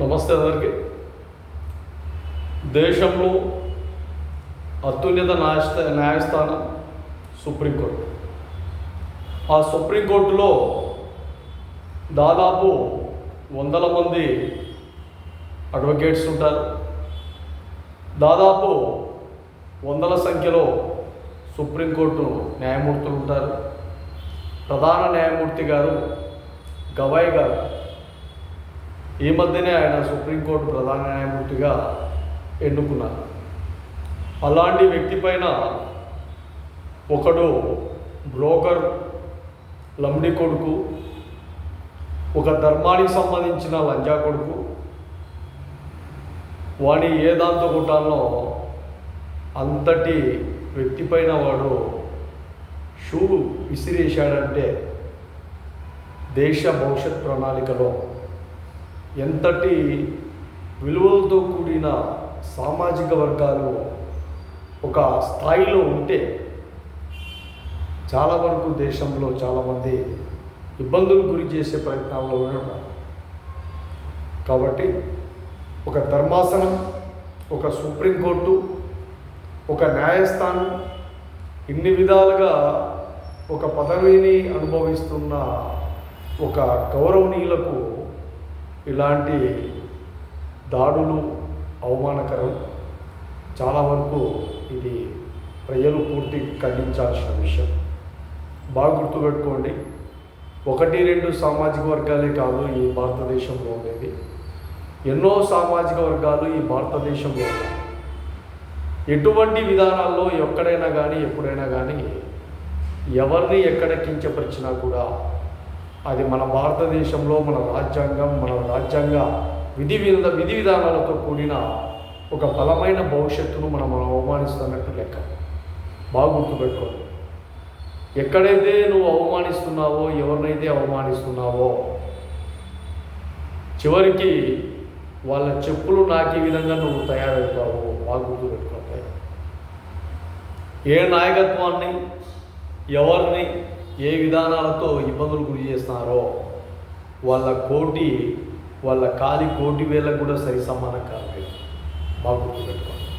నమస్తే అందరికీ. దేశంలో అత్యున్నత న్యాయస్థ న్యాయస్థానం సుప్రీంకోర్టు. ఆ సుప్రీంకోర్టులో దాదాపు వందల మంది అడ్వకేట్స్ ఉంటారు. దాదాపు వందల సంఖ్యలో సుప్రీంకోర్టు న్యాయమూర్తులు ఉంటారు. ప్రధాన న్యాయమూర్తి గారు గవాయ్ గారు. ఈ మధ్యనే ఆయన సుప్రీంకోర్టు ప్రధాన న్యాయమూర్తిగా ఎన్నుకున్నారు. అలాంటి వ్యక్తి పైన ఒకడు బ్రోకర్ లంబడి కొడుకు ఒక ధర్మానికి సంబంధించిన లంజా కొడుకు వాణి ఏ దాంతో కొట్టాలో అంతటి వ్యక్తి పైన వాడు షూ విసిరేశాడంటే దేశ భవిష్యత్ ప్రణాళికలో ఎంతటి విలువలతో కూడిన సామాజిక వర్గాలు ఒక స్థాయిలో ఉంటే చాలా వరకు దేశంలో చాలామంది ఇబ్బందులు గురి చేసే ప్రయత్నాల్లో ఉన్నారు కాబట్టి ఒక ధర్మాసనం ఒక సుప్రీంకోర్టు ఒక న్యాయస్థానం ఇన్ని విధాలుగా ఒక పదవిని అనుభవిస్తున్న ఒక గౌరవనీయులకు ఇలాంటి దాడులు అవమానకరం. చాలా వరకు ఇది ప్రజలు పూర్తి ఖండించాల్సిన విషయం. బాగా గుర్తుపెట్టుకోండి ఒకటి రెండు సామాజిక వర్గాలే కాదు ఈ భారతదేశంలో ఉండేది ఎన్నో సామాజిక వర్గాలు ఈ భారతదేశంలో ఉన్నాయి. ఎటువంటి విధానాల్లో ఎక్కడైనా కానీ ఎప్పుడైనా కానీ ఎవరిని ఎక్కడ కించపరిచినా కూడా అది మన భారతదేశంలో మన రాజ్యాంగం మన రాజ్యాంగ విధి విధ విధి విధానాలతో కూడిన ఒక బలమైన భవిష్యత్తును మనం మనం అవమానిస్తున్నట్టు లెక్క. బాగా గుర్తుపెట్టుకోండి ఎక్కడైతే నువ్వు అవమానిస్తున్నావో ఎవరినైతే అవమానిస్తున్నావో చివరికి వాళ్ళ చెప్పులు నాకే విధంగా నువ్వు తయారవుతావు బాగా గుర్తుపెట్టుకోవాలి ఏ నాయకత్వాన్ని ఎవరిని ఏ విధానాలతో ఇబ్బందులు గురి చేస్తున్నారో వాళ్ళ కోటి వాళ్ళ కాలి కోటి వేలకు కూడా సరి సమానం కాదు. బాగా గుర్తుపెట్టుకోండి.